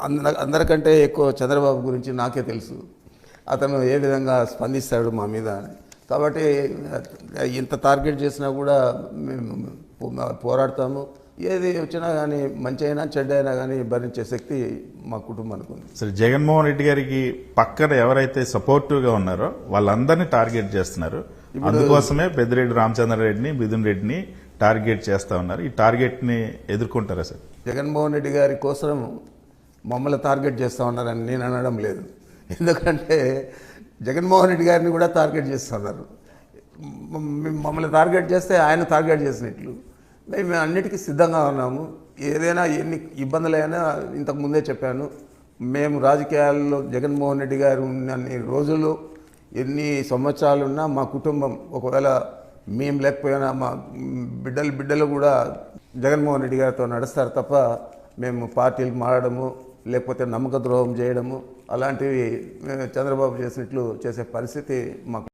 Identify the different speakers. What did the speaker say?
Speaker 1: అంద- అందరికంటే ఎక్కువ చంద్రబాబు గురించి నాకే తెలుసు. అతను ఏ విధంగా స్పందిస్తాడు మా మీద? అని. కాబట్టి ఇంత టార్గెట్ చేసినా కూడా మేము పోరాడతాము. ఏది వచ్చినా కానీ మంచి అయినా చెడ్డ అయినా కానీ భరించే శక్తి మా కుటుంబానికి ఉంది.
Speaker 2: సరే జగన్మోహన్ రెడ్డి గారికి పక్కన ఎవరైతే సపోర్టివ్గా ఉన్నారో వాళ్ళందరినీ టార్గెట్ చేస్తున్నారు. అందుకోసమే పెద్దిరెడ్డి రామచంద్రారెడ్డిని మిథున్ రెడ్డిని టార్గెట్ చేస్తూ ఉన్నారు. ఈ టార్గెట్ని ఎదుర్కొంటారా సార్?
Speaker 1: జగన్మోహన్ రెడ్డి గారి కోసం మమ్మల్ని టార్గెట్ చేస్తూ ఉన్నారని నేను అనడం లేదు. ఎందుకంటే జగన్మోహన్ రెడ్డి గారిని కూడా టార్గెట్ చేస్తున్నారు మమ్మల్ని టార్గెట్ చేస్తే ఆయన టార్గెట్ చేసినట్లు. మేము అన్నిటికీ సిద్ధంగా ఉన్నాము. ఏదైనా ఎన్ని ఇబ్బందులైనా ఇంతకు ముందే చెప్పాను. మేము రాజకీయాల్లో జగన్మోహన్ రెడ్డి గారు అన్ని రోజులు ఎన్ని సంవత్సరాలున్నా మా కుటుంబం ఒకవేళ మేము లేకపోయినా మా బిడ్డలు బిడ్డలు కూడా జగన్మోహన్ రెడ్డి గారితో నడుస్తారు తప్ప మేము పార్టీలు మారడము లేకపోతే నమ్మక ద్రోహం చేయడము అలాంటివి మేము చంద్రబాబు చేసినట్లు చేసే పరిస్థితి మాకు